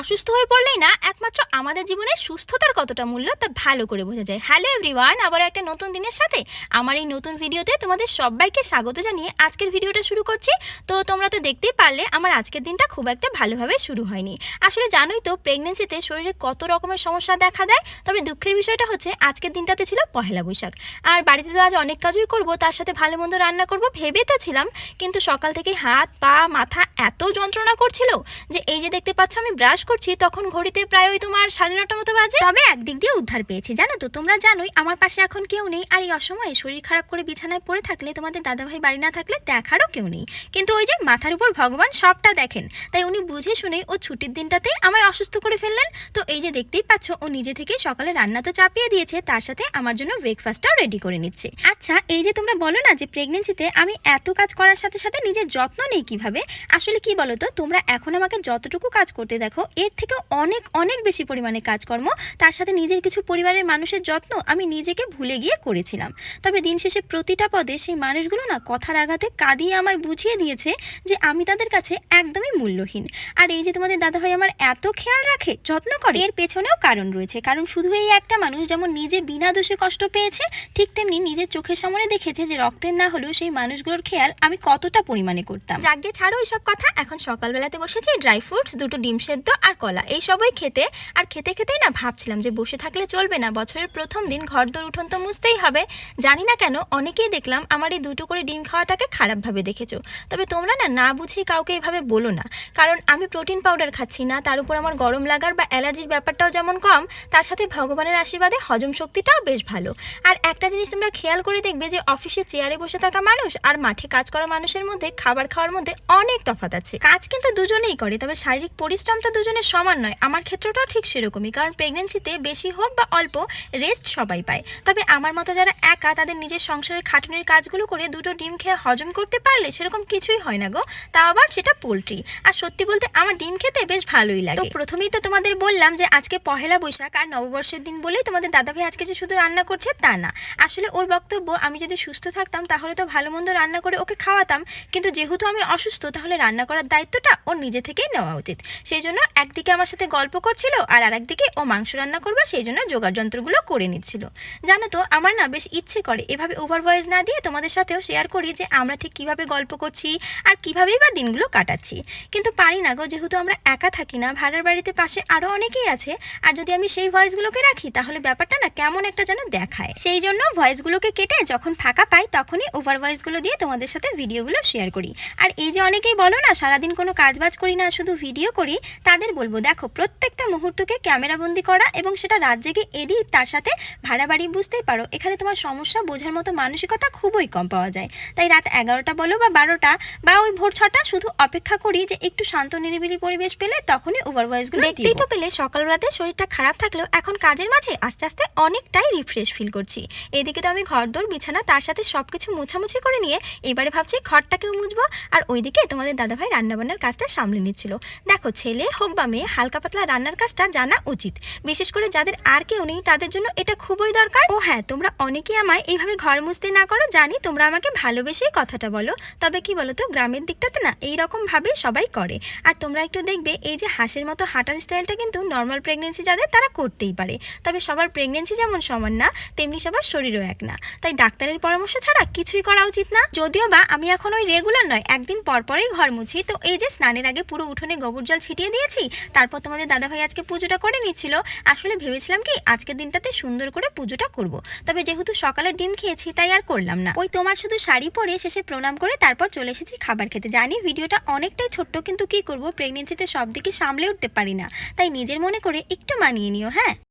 অসুস্থ হয়ে পড়লেই না, একমাত্র আমাদের জীবনে সুস্থতার কতটা মূল্য তা ভালো করে বোঝা যায়। হ্যালো এভরিওয়ান আবার একটা নতুন দিনের সাথে আমার এই নতুন ভিডিওতে তোমাদের সবাইকে স্বাগত জানিয়ে আজকের ভিডিওটা শুরু করছি। তো তোমরা তো দেখতেই পারলে আমার আজকের দিনটা খুব একটা ভালোভাবে শুরু হয়নি। আসলে জানোই তো প্রেগনেন্সিতে শরীরে কত রকমের সমস্যা দেখা দেয়, তবে দুঃখের বিষয়টা হচ্ছে আজকের দিনটাতে ছিল পহেলা বৈশাখ। আর বাড়িতে তো আজ অনেক কাজই করব, তার সাথে ভালো মন্দ রান্না করব ভেবে তো ছিলাম, কিন্তু সকাল থেকে হাত, পা, মাথা এত যন্ত্রণা করছিল যে এই যে দেখতে পাচ্ছ আমি ব্রাশ করছি, তখন ঘড়িতে প্রায় ওই তোমার সাড়ে নটা মতো বাজে। তবে একদিক দিয়ে উদ্ধার পেয়েছি, জানো তো? তোমরা জানোই, আমার পাশে এখন কেউ নেই, আর এই অসময়ে শরীর খারাপ করে বিছানায় পড়ে থাকলে, তোমাদের দাদাভাই বাড়ি না থাকলে দেখারও কেউ নেই। কিন্তু ওই যে মাথার উপর ভগবান সবটা দেখেন, তাই উনি বুঝে শুনে ও ছুটির দিনটাতে আমায় অসুস্থ করে ফেললেন। তো এই যে দেখতেই পাচ্ছ, ও নিজে থেকে সকালে রান্না তো চাপিয়ে দিয়েছে, তার সাথে আমার জন্য ব্রেকফাস্টটাও রেডি করে নিচ্ছে। আচ্ছা এই যে তোমরা বলো না যে প্রেগনেন্সিতে আমি এত কাজ করার সাথে সাথে নিজের যত্ন নেই কীভাবে? আসলে কি বলো তো? তোমরা এখন আমাকে যতটুকু কাজ করতে দেখো এর থেকে অনেক অনেক বেশি পরিমাণে কাজকর্ম, তার সাথে নিজের কিছু পরিবারের মানুষের যত্ন আমি নিজেকে ভুলে গিয়ে করেছিলাম। তবে দিন শেষে প্রতিটা পদে সেই মানুষগুলো না কথার আঘাতে কাঁদিয়ে আমায় বুঝিয়ে দিয়েছে যে আমি তাদের কাছে একদমই মূল্যহীন। আর এই যে তোমাদের দাদাভাই আমার এত খেয়াল রাখে, যত্ন করে, এর পেছনেও কারণ রয়েছে। কারণ শুধু এই একটা মানুষ যেমন নিজে বিনা দোষে কষ্ট পেয়েছে, ঠিক তেমনি নিজের চোখের সামনে দেখেছে যে রক্তের না হলেও সেই মানুষগুলোর খেয়াল আমি কতটা পরিমাণে করতাম। যাকে ছাড়ো এইসব কথা। এখন সকালবেলাতে বসেছি, ড্রাই ফ্রুটস, দুটো ডিম সেদ্ধ আর কলা, এই সবই খেতে, আর খেতে খেতেই না ভাবছিলাম যে বসে থাকলে চলবে না। বছরের প্রথম দিন ঘর দোর উঠোন তো মুছতেই হবে। জানি না কেন, অনেকেই দেখলাম আমার এই দুটো করে ডিম খাওয়াটাকে খারাপভাবে দেখেছ। তবে তোমরা না না বুঝেই কাউকে এভাবে বলো না। কারণ আমি প্রোটিন পাউডার খাচ্ছি না, তার উপর আমার গরম লাগার বা অ্যালার্জির ব্যাপারটাও যেমন কম, তার সাথে ভগবানের আশীর্বাদে হজম শক্তিটাও বেশ ভালো। আর একটা জিনিস তোমরা খেয়াল করে দেখবে যে অফিসে চেয়ারে বসে থাকা মানুষ আর মাঠে কাজ করা মানুষের মধ্যে, খাবার খাওয়ার মধ্যে অনেক তফাৎ আছে। কাজ কিন্তু দুজনেই করে, তবে শারীরিক পরিশ্রমটা দুজনের সমান নয়। আমার ক্ষেত্রটাও ঠিক সেরকমই, কারণ প্রেগনেন্সিতে বেশি হোক বা অল্প রেস্ট সবাই পায়। তবে আমার মতো যারা একা, তাদের নিজের সংসারের খাটুনির কাজগুলো করে দুটো ডিম খেয়ে হজম করতে পারলে সেরকম কিছুই হয় না গো। তাও আবার সেটা পোলট্রি। আর সত্যি বলতে আমার ডিম খেতে বেশ ভালোই লাগে। তো প্রথমেই তো তোমাদের বললাম যে আজকে পহেলা বৈশাখ, আর নববর্ষের দিন বলেই তোমাদের দাদাভাই আজকে যে শুধু রান্না করছে তা না। আসলে ওর বক্তব্য, আমি যদি সুস্থ থাকতাম তাহলে তো ভালো মন্দ রান্না করে ওকে খাওয়াতাম। কিন্তু যেহেতু আমি অসুস্থ, তাহলে রান্না করার দায়িত্বটা ওর নিজে থেকেই নেওয়া উচিত। সেই জন্য একদিকে আমার সাথে গল্প করছিল আর আরেকদিকে ও মাংস রান্না করবে, সেই জন্য জোগাড় যন্ত্রগুলো করে নিচ্ছিল। জানো তো, আমার না বেশ ইচ্ছে করে এভাবে ওভার ভয়েস না দিয়ে তোমাদের সাথেও শেয়ার করি যে আমরা ঠিক কীভাবে গল্প করছি আর কিভাবেই বা দিনগুলো কাটাচ্ছি। কিন্তু পারি না গো, যেহেতু আমরা একা থাকি না, ভাড়ার বাড়িতে পাশে আরও অনেকেই আছে, আর যদি আমি সেই ভয়েসগুলোকে রাখি, তাহলে ব্যাপারটা না কেমন একটা যেন দেখায়। সেই জন্য ভয়েসগুলোকে কেটে যখন ফাঁকা পাই, তখনই ওভার ভয়েসগুলো দিয়ে তোমাদের সাথে ভিডিওগুলো শেয়ার করি। আর এই যে অনেকেই বলো না, সারাদিন কোনো কাজবাজ করি না, শুধু ভিডিও করি, তাদের বলব দেখো প্রত্যেকটা মুহূর্তকে ক্যামেরাবন্দি করা এবং সেটা রাত জেগে এডিট তার সাথে ভাড়া বাড়ি বুঝতেই পারো। এখানে তোমার সমস্যা বোঝার মতো মানসিকতা খুবই কম পাওয়া যায়। তাই রাত এগারোটা বলো বা বারোটা বা ওই ভোর ছটা শুধু অপেক্ষা করি যে একটু শান্ত নিরিবিলি পরিবেশ পেলে তখনই ওভার ভয়েসগুলো দেখতেই তো পেলে সকালবেলাতে শরীরটা খারাপ থাকলেও এখন কাজের মাঝে আস্তে আস্তে অনেকটাই রিফ্রেশ ফিল করছি। এদিকে তো আমি ঘরদোর বিছানা তার সাথে সব কিছু মুছামুছি করে নিয়ে এবারে ভাবছি ঘরটাকেও মুছবো আর ওইদিকে তোমাদের দাদাভাই রান্নাবান্নার কাজটা সামলে নিচ্ছিল। দেখো ছেলে হোক বা মেয়ে হালকা পাতলা রান্নার কাজটা জানা উচিত। বিশেষ করে যাদের আর কেউ নেই, তাদের জন্য এটা খুবই দরকার। ও হ্যাঁ তোমরা অনেকেই আমায় এইভাবে ঘর মুছতে না করো, জানি তোমরা আমাকে ভালোবেসেই কথাটা বলো। তবে কি বলো তো গ্রামের দিকটাতে না এই ভাবে সবাই করে। আর তোমরা একটু দেখবে, এই যে হাঁসের মতো হাঁটার স্টাইলটা কিন্তু নর্মাল প্রেগনেন্সি যাদের, তারা করতেই পারে। তবে সবার প্রেগনেন্সি যেমন সমান না, তেমনি সবার শরীরও এক না। তাই ডাক্তারের পরামর্শ ছাড়া কিছুই করা উচিত না। যদিও বা আমি এখন ওই রেগুলার নয়, একদিন পর পরেই ঘর মুছি। তো এই যে স্নানের আগে পুরো উঠোনে গোবর জল ছিটিয়ে দিয়েছি তারপর তোমাদের দাদাভাই আজকে পুজোটা করে নিচ্ছিল। আসলে ভেবেছিলাম কি, আজকের দিনটাতে সুন্দর করে পুজোটা করব। তবে যেহেতু সকালে ডিম খেয়েছি, তাই আর করলাম না। ওই তোমার শুধু শাড়ি পরে শেষে প্রণাম করে তারপর চলে এসেছি খাবার খেতে। জানি ভিডিওটা অনেকটাই ছোট্ট, কিন্তু কি করব প্রেগনেন্সিতে সব দিকে সামলে উঠতে পারি না। তাই নিজের মনে করে একটু মানিয়ে নিও হ্যাঁ?